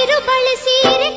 ತಿರುಬಳಿ ಸೀರೆ